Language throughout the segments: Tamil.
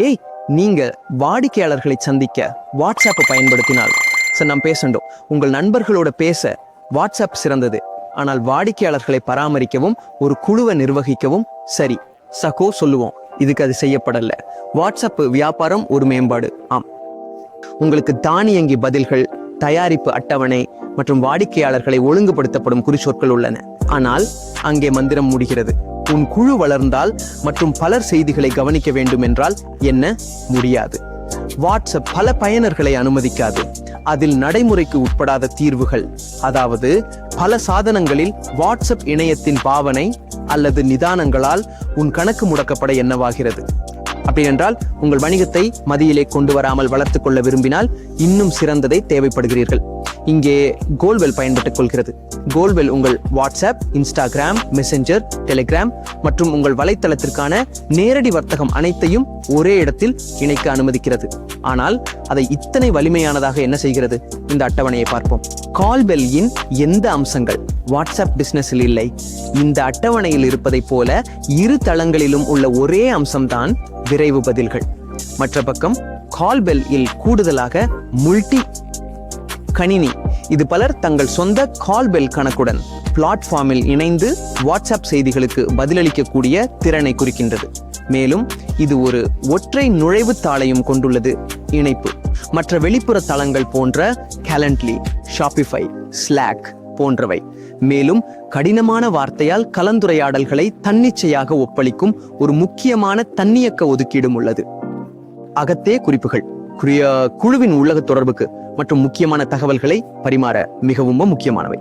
ஏய் நீங்க வாடிக்கையாளர்களை சந்திக்க வாட்ஸ்அப்பை பயன்படுத்தினால் சார் நாம் பேசண்டோம் உங்கள் நண்பர்களோட பேச வாட்ஸ்அப் சிறந்தது. ஆனால் வாடிக்கையாளர்களை பராமரிக்கவும் ஒரு குழுவை நிர்வகிக்கவும் சரி. சகோ சொல்லுவோம் இதுக்கு அது செய்யப்படல. வாட்ஸ்அப் வியாபாரம் ஒரு மேம்பாடு. ஆம். உங்களுக்கு தானியங்கி பதில்கள் தயாரிப்பு அட்டவணை மற்றும் வாடிக்கையாளர்களை ஒழுங்குபடுத்தப்படும் குறிச்சொற்கள் உள்ளன. ஆனால் அங்கே மந்திரம் முடிகிறது. உன் குழு வளர்ந்தால் மற்றும் பலர் செய்திகளை கவனிக்க வேண்டும் என்றால் என்ன? முடியாது. வாட்ஸ்அப் பல பயனர்களை அனுமதிக்காது. அதில் நடைமுறைக்கு உட்படாத தீர்வுகள். அதாவது பல சாதனங்களில் வாட்ஸ்அப் இணையத்தின் பாவனை அல்லது நிதானங்களால் உன் கணக்கு முடக்கப்பட என்னவாகிறது? அப்படியென்றால் உங்கள் வணிகத்தை மதியிலே கொண்டு வராமல் வளர்த்து கொள்ள விரும்பினால் இன்னும் சிறந்ததை தேவைப்படுகிறீர்கள். இங்கே கோல்வெல் பயன்பட்டுக் கொள்கிறது. கோல்வெல் உங்கள் வாட்ஸ்அப் இன்ஸ்டாகிராம் மெசஞ்சர் டெலிகிராம் மற்றும் உங்கள் வலைத்தளத்திற்கான நேரடி வர்த்தகம் அனைத்தையும் ஒரே இடத்தில் இணைக்க அனுமதிக்கிறது. ஆனால் அதை இத்தனை வலிமையானதாக என்ன செய்கிறது? இந்த அட்டவணையை பார்ப்போம். கால்பெல்லின் எந்த அம்சங்கள்? வாட்ஸ்அப் பிசினஸில் இல்லை. இந்த அட்டவணையில் இருப்பதைப் போல இரு தளங்களிலும் உள்ள ஒரே அம்சம்தான் விரைவு பதில்கள். மற்ற பக்கம் கால்பெல் இல் கூடுதலாக முல்டி கணினி. இது பலர் தங்கள் சொந்த கால்பெல் கணக்குடன் பிளாட்ஃபார்மில் இணைந்து வாட்ஸ்அப் செய்திகளுக்கு பதிலளிக்கக்கூடிய திறனை குறிக்கின்றது. மேலும் இது ஒரு ஒற்றை நுழைவு தாளையும் கொண்டுள்ளது. இணைப்பு. மற்ற வெளிப்புற தளங்கள் போன்ற கேலண்ட்லி ஷாப்பிஃபை ஸ்லாக் போன்றவை. மேலும் கடினமான வார்த்தையால் கலந்துரையாடல்களை தன்னிச்சையாக ஒப்பளிக்கும் ஒரு முக்கியமான தன்னியக்க ஒதுக்கீடும் உள்ளது. அகத்தே குறிப்புகள். குழுவின் உள்ளக தொடர்புக்கு மற்றும் முக்கியமான தகவல்களை பரிமாற மிகவும் முக்கியமானவை.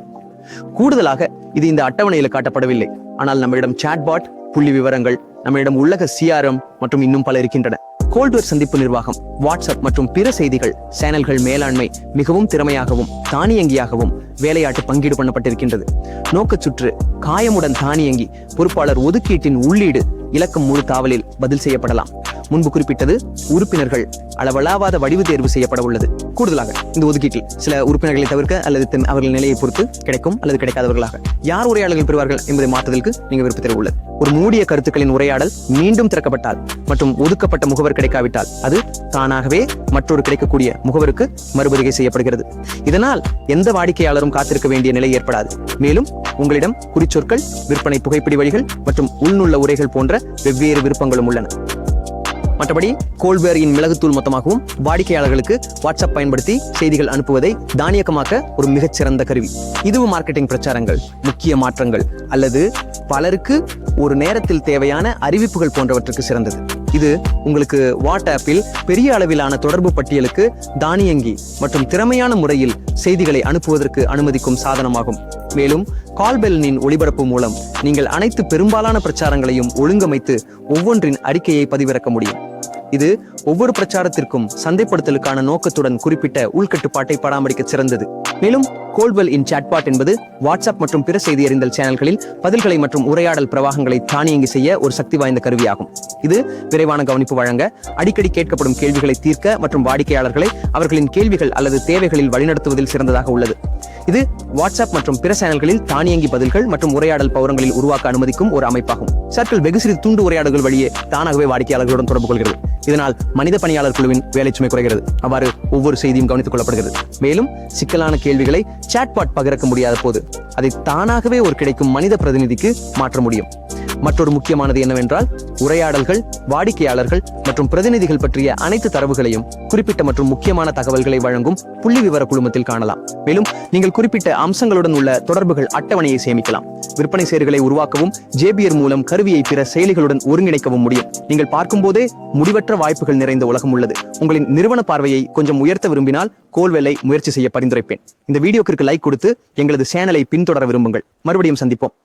கூடுதலாக இது இந்த அட்டவணையில் காட்டப்படவில்லை. ஆனால் நம்மிடம் சாட்பாட் புள்ளி விவரங்கள் நம்மிடம் உள்ளக சிஆர்எம் மற்றும் இன்னும் பல இருக்கின்றன. கோல்ட்வேர் சந்திப்பு நிர்வாகம் வாட்ஸ்அப் மற்றும் பிற செய்திகள் சேனல்கள் மேலாண்மை மிகவும் திறமையாகவும் தானியங்கியாகவும் வேலையாட்டு பங்கீடு பண்ணப்பட்டிருக்கின்றது. நோக்கச் சுற்று காயமுடன் தானியங்கி பொறுப்பாளர் ஒதுக்கீட்டின் உள்ளீடு இலக்கம் முழு தாவலில் பதில் செய்யப்படலாம். முன்பு குறிப்பிட்டது உறுப்பினர்கள் அளவலாவாத வடிவு தேர்வு செய்யப்பட உள்ளது. கூடுதலாக இந்த ஒதுக்கீட்டில் சில உறுப்பினர்களை தவிர்க்க அல்லது அவர்கள் நிலையை பொறுத்து கிடைக்கும் அல்லது கிடைக்காதவர்களாக யார் உரையாடல்கள் பெறுவார்கள் என்பதை மாற்றுதலுக்கு நீங்க விருப்ப தேர்வு உள்ளது. ஒரு மூடிய கருத்துக்களின் உரையாடல் மீண்டும் திறக்கப்பட்டால் மற்றும் ஒதுக்கப்பட்ட முகவர் கிடைக்காவிட்டால் அது தானாகவே மற்றொரு கிடைக்கக்கூடிய முகவருக்கு மறுபதிகை செய்யப்படுகிறது. இதனால் எந்த வாடிக்கையாளரும் காத்திருக்க வேண்டிய நிலை ஏற்படாது. மேலும் உங்களிடம் குறிச்சொற்கள் விற்பனை புகைப்பிடி வழிகள் மற்றும் உள்நுள்ள உரைகள் போன்ற வெவ்வேறு விருப்பங்களும் உள்ளன. மற்றபடி கோல்பேரியின் மிளகுத்தூள் மொத்தமாகவும் வாடிக்கையாளர்களுக்கு வாட்ஸ்அப் பயன்படுத்தி செய்திகள் அனுப்புவதை தானியக்கமாக்க ஒரு மிகச்சிறந்த கருவி. இதுவும் மார்க்கெட்டிங் பிரச்சாரங்கள் முக்கிய மாற்றங்கள் அல்லது பலருக்கு ஒரு நேரத்தில் தேவையான அறிவிப்புகள் போன்றவற்றுக்கு சிறந்தது. இது உங்களுக்கு வாட்ஸ்அப்பில் பெரிய அளவிலான தொடர்பு பட்டியலுக்கு தானியங்கி மற்றும் திறமையான முறையில் செய்திகளை அனுப்புவதற்கு அனுமதிக்கும் சாதனமாகும். மேலும் கால்பெல்னின் ஒளிபரப்பு மூலம் நீங்கள் அனைத்து பெரும்பாலான பிரச்சாரங்களையும் ஒழுங்கமைத்து ஒவ்வொன்றின் அறிக்கையை பதிவிறக்க முடியும். இது ஒவ்வொரு பிரச்சாரத்திற்கும் சந்தைப்படுத்தலுக்கான நோக்கத்துடன் குறிப்பிட்ட உள்கட்டுப்பாட்டை பராமரிக்க சிறந்தது. மேலும் கோல்வெல் இன் சாட்பாட் என்பது வாட்ஸ்அப் மற்றும் பிற செய்தி அறிந்தல் சேனல்களில் பதில்களை மற்றும் உரையாடல் பிரவாகங்களை தானியங்கி செய்ய ஒரு சக்தி வாய்ந்த கருவியாகும். இது விரைவான கவனிப்பு வழங்க அடிக்கடி கேட்கப்படும் கேள்விகளை தீர்க்க மற்றும் வாடிக்கையாளர்களை அவர்களின் கேள்விகள் அல்லது தேவைகளில் வழிநடத்துவதில் சிறந்ததாக உள்ளது. இது வாட்ஸ்அப் மற்றும் பிற சேனல்களில் தானியங்கி பதில்கள் மற்றும் உரையாடல் பௌரங்களில் உருவாக்க அனுமதிக்கும் ஒரு அமைப்பாகும். சர்க்கிள் வெகு சிறு துண்டு உரையாடல்கள் வழியே தானாகவே வாடிக்கையாளர்களுடன் தொடர்பு கொள்கிறது. இதனால் மனித பணியாளர் குழுவின் வேலை சுமை குறைகிறது. அவ்வாறு ஒவ்வொரு செய்தியும் கவனித்துக் கொள்ளப்படுகிறது. மேலும் சிக்கலான கேள்விகளை சாட்பாட் பகிரக்க முடியாத போது அதை தானாகவே ஒரு கிடைக்கும் மனித பிரதிநிதிக்கு மாற்ற முடியும். மற்றொரு முக்கியமானது என்னவென்றால் உரையாடல்கள் வாடிக்கையாளர்கள் மற்றும் பிரதிநிதிகள் பற்றிய அனைத்து தரவுகளையும் குறிப்பிட்ட மற்றும் முக்கியமான தகவல்களை வழங்கும் புள்ளி விவர குழுமத்தில் காணலாம். மேலும் நீங்கள் குறிப்பிட்ட அம்சங்களுடன் உள்ள தொடர்புகள் அட்டவணையை சேமிக்கலாம். விற்பனை சேர்களை உருவாக்கவும் ஜேபியர் மூலம் கருவியை பிற செயலிகளுடன் ஒருங்கிணைக்கவும் முடியும். நீங்கள் பார்க்கும்போதே முடிவற்ற வாய்ப்புகள் நிறைந்த உலகம் உள்ளது. உங்களின் நிறுவன பார்வையை கொஞ்சம் உயர்த்த விரும்பினால் கோல்வேலை முயற்சி செய்ய பரிந்துரைப்பேன். இந்த வீடியோக்கிற்கு லைக் கொடுத்து எங்களது சேனலை பின்தொடர விரும்புங்கள். மறுபடியும் சந்திப்போம்.